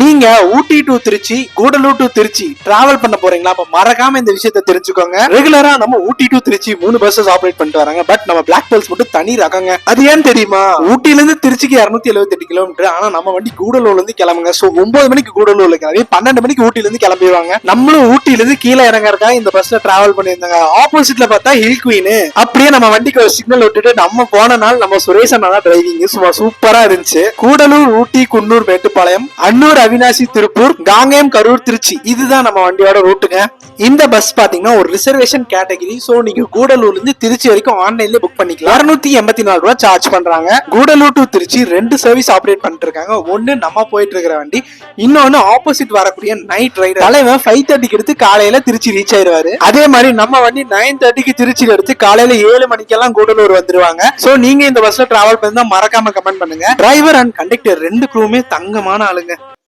நீங்க Ooty to Trichy Gudalur to Trichy travel பண்ண போறீங்களா? அப்ப மறக்காம இந்த விஷயத்த தெரிஞ்சுக்கோங்க. ரெகுலரா நம்ம ஊட்டி டு திருச்சி மூணு பஸ்ஸஸ் ஆப்ரேட் பண்ணிட்டு வராங்க. பட் நம்ம பிளாக் பல்ஸ் மட்டும் தனி ரகங்க. அது ஏன் தெரியுமா? ஊட்டில இருந்து திருச்சிக்கு இருநூத்தி எழுபத்தி எட்டு கிலோமீட்டர் ஆனா நம்ம வண்டி கூடலூர்ல இருந்து கிளம்புங்க. சோ ஒன்பது மணிக்கு கூடலூர்ல கிளம்பி பன்னெண்டு மணிக்கு ஊட்டில இருந்து கிளம்பிடுவாங்க. நம்மளும் ஊட்டில இருந்து கீழே இறங்கறதா இந்த பஸ்ல டிராவல் பண்ணியிருந்தாங்க. ஆப்போசிட்ல பார்த்தா ஹில் குயின் அப்படியே நம்ம வண்டிக்கு ஒரு சிக்னல் விட்டுட்டு நம்ம போன நாள் நம்ம சுரேஷ் அண்ணா டிரைவிங் சும்மா சூப்பரா இருந்துச்சு. கூடலூர் ஊட்டி குன்னூர் மேட்டுப்பாளையம் அன்னூர் அவினாசி திருப்பூர் காங்கேயம் கரூர் திருச்சி. இதுதான் நம்ம வண்டியோட ரூட்டுங்க. இந்த பஸ் பாத்தீங்கன்னா ஒரு ரிசர்வேஷன் கேட்டகரி சோ நீங்க கூடலூர்ல இருந்து திருச்சி வரைக்கும் ஆன்லைன்ல புக் பண்ணிக்கலாம். அறுநூத்தி எண்பத்தி நாலு ரூபாய் சார்ஜ் பண்றாங்க. கூடலூர் டு திருச்சி ரெண்டு சர்வீஸ் ஆப்ரேட் பண்ணிட்டு இருக்காங்க. ஒன்னு நம்ம போயிட்டு இருக்கிற வண்டி. இன்னொன்னு ஆப்போசிட் வரக்கூடிய நைட் ரைடர் தலைவன் ஃபைவ் தேர்ட்டிக்கு எடுத்து காலையில திருச்சி ரீச் ஆயிருவாரு. அதே மாதிரி நம்ம வண்டி நைன் தேர்ட்டிக்கு திருச்சியில எடுத்து காலையில ஏழு மணிக்கெல்லாம் கூடலூர் வந்துருவாங்க. சோ நீங்க இந்த பஸ்ல டிராவல் பண்ணா மறக்காம கமெண்ட் பண்ணுங்க. டிரைவர் அண்ட் கண்டக்டர் ரெண்டு குரூமே தங்கமான ஆளுங்க.